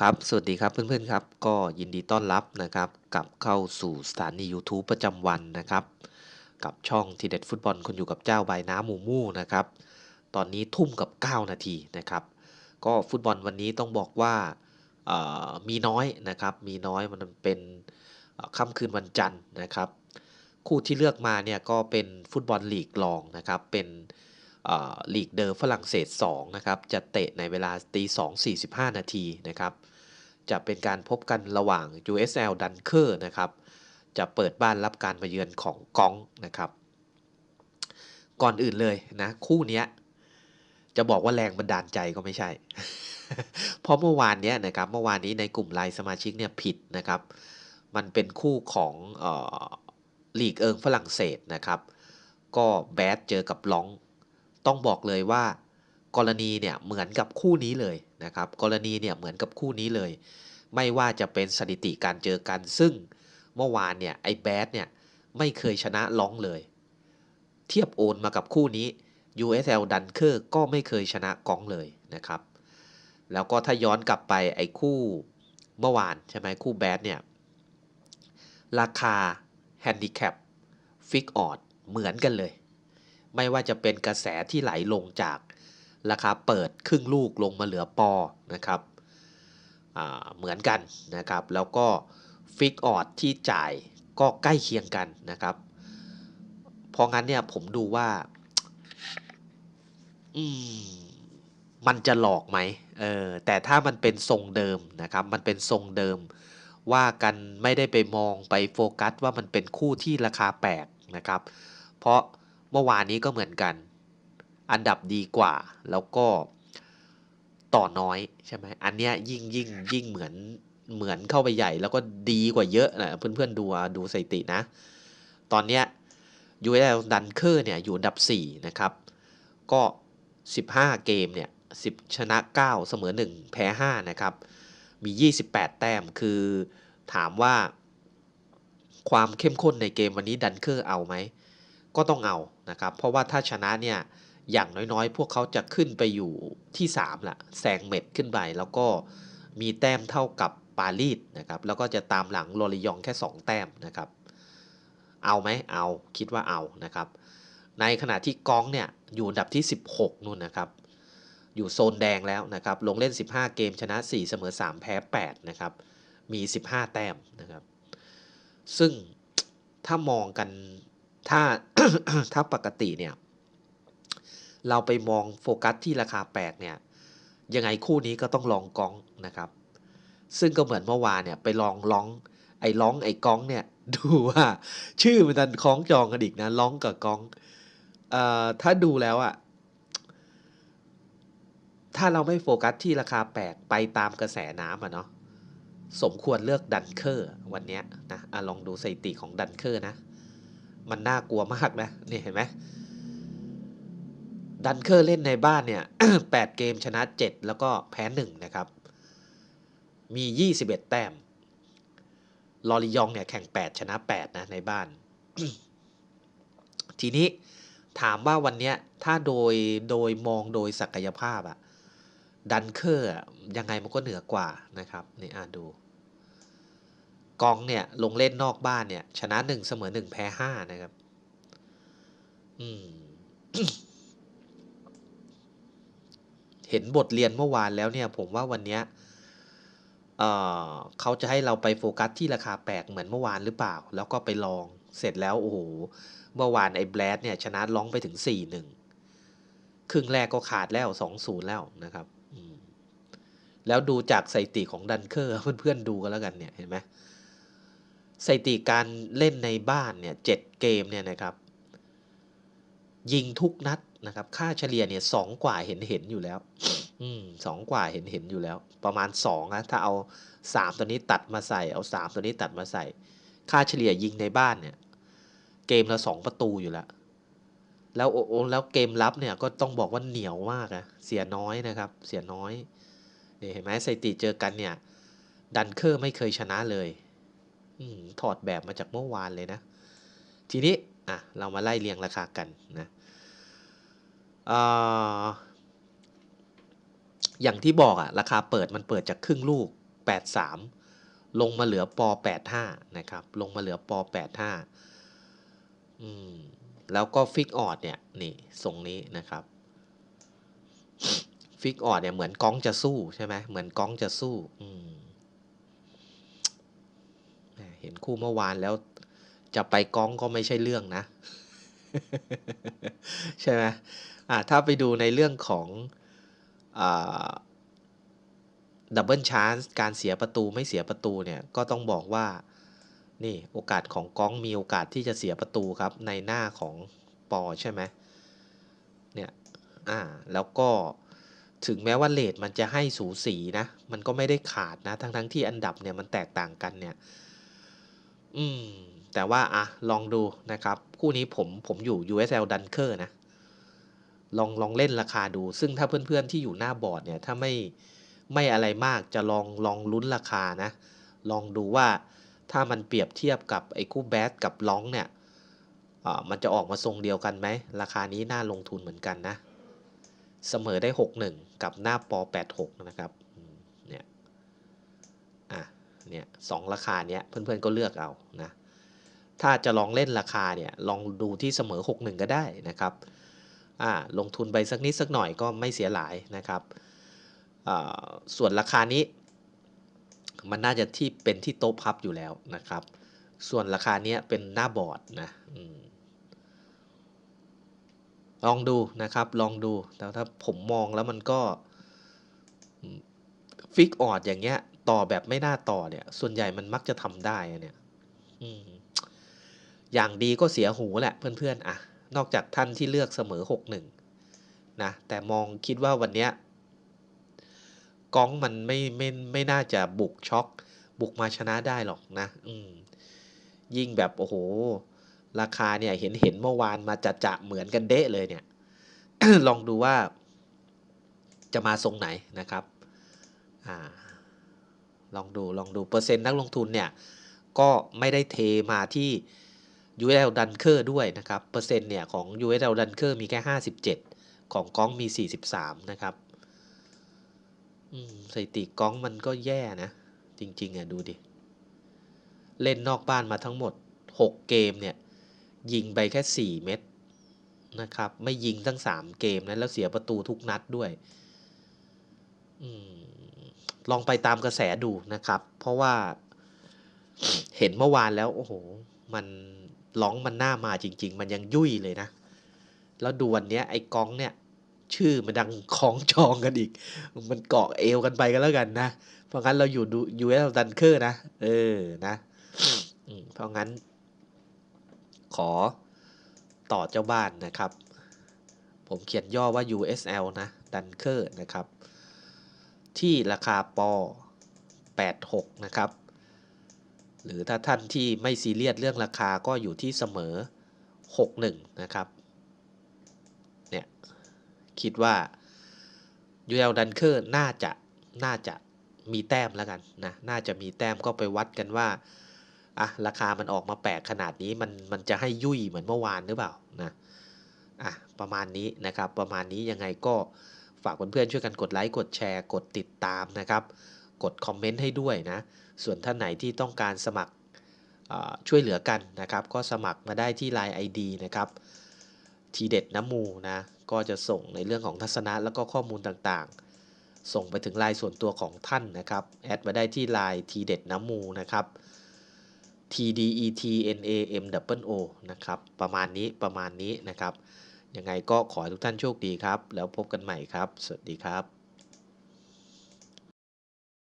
ครับสวัสดีครับเพื่อนๆครับก็ยินดีต้อนรับนะครับกลับเข้าสู่สถานี YouTube ประจำวันนะครับ กับช่องทีเด็ดฟุตบอลคนอยู่กับเจ้าใบน้ำหมูมูนะครับ ตอนนี้ทุ่มกับ 9 นาทีนะครับ ก็ฟุตบอลวันนี้ต้องบอกว่ามีน้อยนะครับมีน้อยมันเป็นค่ำคืนวันจันทร์นะครับ คู่ที่เลือกมาเนี่ยก็เป็นฟุตบอลลีกรองนะครับเป็น ลีกเดอร์ฝรั่งเศส2นะครับจะเตะในเวลาตี2 45 นาทีนะครับจะเป็นการพบกันระหว่าง USL ดันเคอร์นะครับจะเปิดบ้านรับการมาเยือนของกองนะครับ ก่อนอื่นเลยนะคู่นี้จะบอกว่าแรงบันดาลใจก็ไม่ใช่ เพราะเมื่อวานนี้นะครับเมื่อวานนี้ในกลุ่มไลน์สมาชิกเนี่ยผิดนะครับ มันเป็นคู่ของออลีกเอิงฝรั่งเศสนะครับ ก็แบดเจอกับลอง ต้องบอกเลยว่า กรณีเนี่ยเหมือนกับคู่นี้เลยนะครับ กรณีเนี่ยเหมือนกับคู่นี้เลย ไม่ว่าจะเป็นสถิติการเจอกัน ซึ่งเมื่อวานเนี่ยไอ้แบดเนี่ยไม่เคยชนะล้องเลย เทียบโอนมากับคู่นี้ USL ดันเคอร์ก็ไม่เคยชนะกองเลยนะครับ แล้วก็ถ้าย้อนกลับไปไอ้คู่เมื่อวานใช่ไหมคู่แบดเนี่ยราคาแฮนดิแคปฟิกออดเหมือนกันเลย ไม่ว่าจะเป็นกระแสที่ไหลลงจากราคาเปิดครึ่งลูกลงมาเหลือปอนะครับเหมือนกันนะครับ แล้วก็ฟิกออดที่จ่ายก็ใกล้เคียงกันนะครับ เพราะงั้นเนี่ยผมดูว่า อืมมันจะหลอกไหมเออแต่ถ้ามันเป็นทรงเดิมนะครับ มันเป็นทรงเดิม ว่ากันไม่ได้ไปมองไปโฟกัสว่ามันเป็นคู่ที่ราคาแปลกนะครับ เพราะ เมื่อวานนี้ก็เหมือนกัน อันดับดีกว่า แล้วก็ต่อน้อยใช่ไหมอันเนี้ยยิ่งยิ่งยิ่งเหมือนเหมือนเข้าไปใหญ่ แล้วก็ดีกว่าเยอะนะเพื่อนๆดูอะดูสถิตินะ ตอนเนี้ย USL ดันเคอร์เนี่ยอยู่อันดับ 4 นะครับ ก็ 15 เกมเนี่ย 10 ชนะ 9 เสมอ 1 แพ้ 5 นะครับ มี 28 แต้มคือถามว่า ความเข้มข้นในเกมวันนี้ดันเคอร์เอาไหม ก็ต้องเอานะครับเพราะว่าถ้าชนะเนี่ยอย่างน้อยๆ พวกเขาจะขึ้นไปอยู่ที่3ละแซงเม็ดขึ้นไปแล้วก็มีแต้มเท่ากับปารีสนะครับแล้วก็จะตามหลังโรลิยองแค่ 2 แต้มนะครับ เอาไหมเอาคิดว่าเอานะครับ ในขณะที่กองเนี่ยอยู่อันดับที่ 16นู่นนะครับ อยู่โซนแดงแล้วนะครับ ลงเล่น 15 เกมชนะ 4 เสมอ 3 แพ้ 8 นะครับ มี 15 แต้มนะครับ ซึ่งถ้ามองกัน ถ้าถ้าปกติเนี่ย เราไปมองโฟกัสที่ราคาแปลกเนี่ย ยังไงคู่นี้ก็ต้องลองกองนะครับ ซึ่งก็เหมือนเมื่อวานเนี่ยไปลองร้อง ไอ้ร้องไอ้กองเนี่ย ดูว่าชื่อมันดันคล้องจองกันอีกนะร้องกับกองเอ่อถ้าดูแล้วอะถ้าเราไม่โฟกัสที่ราคาแปลกไปตามกระแสน้ำอะเนาะสมควรเลือกดันเคอร์วันนี้นะอะลองดูสถิติของดันเคอร์นะ มันน่ากลัวมากนะนี่เห็นไหมดันเคอร์เล่นในบ้านเนี่ย8เกมชนะ 7 แล้วก็แพ้1นะครับ มี 21 แต้ม ลอริยองเนี่ยแข่ง 8 ชนะ 8 นะในบ้าน ทีนี้ถามว่าวันเนี้ยถ้าโดยโดยมองโดยศักยภาพอะดันเคอร์ยังไงมันก็เหนือกว่านะครับ นี่อ่านดู กองเนี่ยลงเล่นนอกบ้านเนี่ย ชนะ1เสมอ1แพ้5นะครับ อืม เห็นบทเรียนเมื่อวานแล้วเนี่ย ผมว่าวันเนี้ยเเขาจะให้เราไปโฟกัสที่ราคาแปลกเหมือนเมื่อวานหรือเปล่า แล้วก็ไปลองเสร็จแล้วโอ้โหเมื่อวานไอ้แบลดเนี่ย ชนะร้องไปถึง4-1ครึ่งแรกก็ขาดแล้ว2-0แล้วนะครับแล้วดูจากสถิติของดันเคอร์เพื่อนๆดูกันแล้วกันเนี่ยเห็นไหม สถิติการเล่นในบ้านเนี่ยเจ็ดเกมเนี่ยนะครับยิงทุกนัดนะครับ ค่าเฉลี่ยเนี่ยสองกว่าเห็นเห็นอยู่แล้ว อืมสองกว่าเห็นเห็นอยู่แล้ว ประมาณสองนะถ้าเอาสามตัวนี้ตัดมาใส่ เอาสามตัวนี้ตัดมาใส่ ค่าเฉลี่ยยิงในบ้านเนี่ย เกมละสองประตูอยู่แล้ว แล้วโอ้แล้วเกมรับเนี่ยก็ต้องบอกว่าเหนียวมากอะเสียน้อยนะครับ เสียน้อยนี่เห็นไหมสถิติเจอกันเนี่ย ดันเคอร์ไม่เคยชนะเลย ถอดแบบมาจากเมื่อวานเลยนะ ทีนี้อะเรามาไล่เรียงราคากันนะอออย่างที่บอกอะราคาเปิดมันเปิดจากครึ่งลูก 83 ลงมาเหลือปอ85นะครับ ลงมาเหลือปอ85อืมแล้วก็ฟิกออดเนี่ยนี่ทรงนี้นะครับฟิกออดเนี่ยเหมือนก้องจะสู้ใช่ไหมเหมือนก้องจะสู้อืม เห็น คู่เมื่อวานแล้ว จะไปกองก็ไม่ใช่เรื่องนะ ใช่ไหมอ่าถ้าไปดูในเรื่องของดับเบิลชานส์การเสียประตูไม่เสียประตูเนี่ย ก็ต้องบอกว่า นี่โอกาสของก้องมีโอกาสที่จะเสียประตูครับ ในหน้าของปอใช่ไหมเนี่ยอ่าแล้วก็ถึงแม้ว่าเลทมันจะให้สูสีนะ มันก็ไม่ได้ขาดนะ ทั้งทั้งที่อันดับเนี่ยมันแตกต่างกันเนี่ย อืม แต่ว่าอะลองดูนะครับ คู่นี้ผมผมอยู่ USL Dunker นะ ลองลองเล่นราคาดู ซึ่งถ้าเพื่อนๆที่อยู่หน้าบอร์ดเนี่ย ถ้าไม่ไม่อะไรมากจะลองลองลุ้นราคานะ ลองดูว่าถ้ามันเปรียบเทียบกับไอ้คู่แบดกับล้องเนี่ยมันจะออกมาทรงเดียวกันไหม ราคานี้น่าลงทุนเหมือนกันนะ เสมอได้ 61 กับหน้าปอ86 นะครับ เนี่ยสองราคาเนี้ยเพื่อนๆก็เลือกเอานะถ้าจะลองเล่นราคาเนี่ยลองดูที่เสมอ 61 ก็ได้นะครับอ่าลงทุนไปสักนิดสักหน่อยก็ไม่เสียหลายนะครับอ่าส่วนราคานี้ มันน่าจะที่เป็นที่โต๊ะพับอยู่แล้วนะครับ ส่วนราคานี้เป็นหน้าบอร์ดนะลองดูนะครับลองดูแต่ถ้าผมมองแล้วมันก็ฟิกออดอย่างเงี้ย ต่อแบบไม่น่าต่อเนี่ย ส่วนใหญ่มันมักจะทำได้เนี่ยอย่างดีก็เสียหูแหละเพื่อนๆอะ นอกจากท่านที่เลือกเสมอหกหนึ่งนะแต่มองคิดว่าวันเนี้ยก้องมันไม่ไม่ไม่น่าจะบุกช็อก บุกมาชนะได้หรอกนะ อืม ยิ่งแบบโอ้โห ราคาเนี่ยเห็นเห็นเมื่อวานมาจะจะเหมือนกันเดะเลยเนี่ย ลองดูว่าจะมาทรงไหนนะครับ อ่า ลองดูลองดูเปอร์เซ็นต์นักลงทุนเนี่ยก็ไม่ได้เทมาที่ UL Dunker ด้วยนะครับเปอร์เซ็นต์เนี่ยของ UL Dunker มีแค่ 57 ของก้องมี 43 นะครับสถิติก้องมันก็แย่นะ จริงๆอะดูดิ เล่นนอกบ้านมาทั้งหมด 6 เกมเนี่ย ยิงไปแค่ 4 เม็ดนะครับ ไม่ยิงทั้ง 3 เกมนะแล้วเสียประตูทุกนัดด้วย อ ลองไปตามกระแสดูนะครับ เพราะว่าเห็นเมื่อวานแล้ว โอ้โห มันร้องมันหน้ามาจริง ๆ มันยังยุ่ยเลยนะ แล้วดูวันนี้ไอ้กองเนี่ย ชื่อมันดังคล้องจองกันอีก มันเกาะเอวกันไปกันแล้วกันนะ เพราะงั้นเราอยู่ดูยูเอสดันเคอร์นะ เออนะเพราะงั้น ขอต่อเจ้าบ้านนะครับ ผมเขียนย่อว่า USL นะดันเคอร์นะครับ ที่ราคาปอ86 นะครับ หรือถ้าท่านที่ไม่ซีเรียสเรื่องราคาก็อยู่ที่เสมอ 61 นะครับ เนี่ย คิดว่ายูเอลดันเคอร์น่าจะ น่าจะมีแต้มแล้วกันนะ น่าจะมีแต้มก็ไปวัดกันว่า อะ ราคามันออกมาแปลกขนาดนี้ มัน มันจะให้ยุ่ยเหมือนเมื่อวานหรือเปล่านะ อะ ประมาณนี้นะครับ ประมาณนี้ยังไงก็ ฝากเพื่อนๆช่วยกันกดไลค์กดแชร์ กดติดตามนะครับ กดคอมเมนต์ให้ด้วยนะ ส่วนท่านไหนที่ต้องการสมัครช่วยเหลือกันนะครับ ก็สมัครมาได้ที่ Line ID นะครับทีเด็ดน้ำมูนะก็จะส่งในเรื่องของทัศนะแล้วก็ข้อมูลต่างๆ ส่งไปถึงไลน์ส่วนตัวของท่านนะครับแอดมาได้ที่ไลน์ทีเด็ดน้ำมูนะครับ tdetnamo นะครับประมาณนี้ประมาณนี้นะครับ ยังไงก็ขอให้ทุกท่านโชคดีครับ แล้วพบกันใหม่ครับ สวัสดีครับ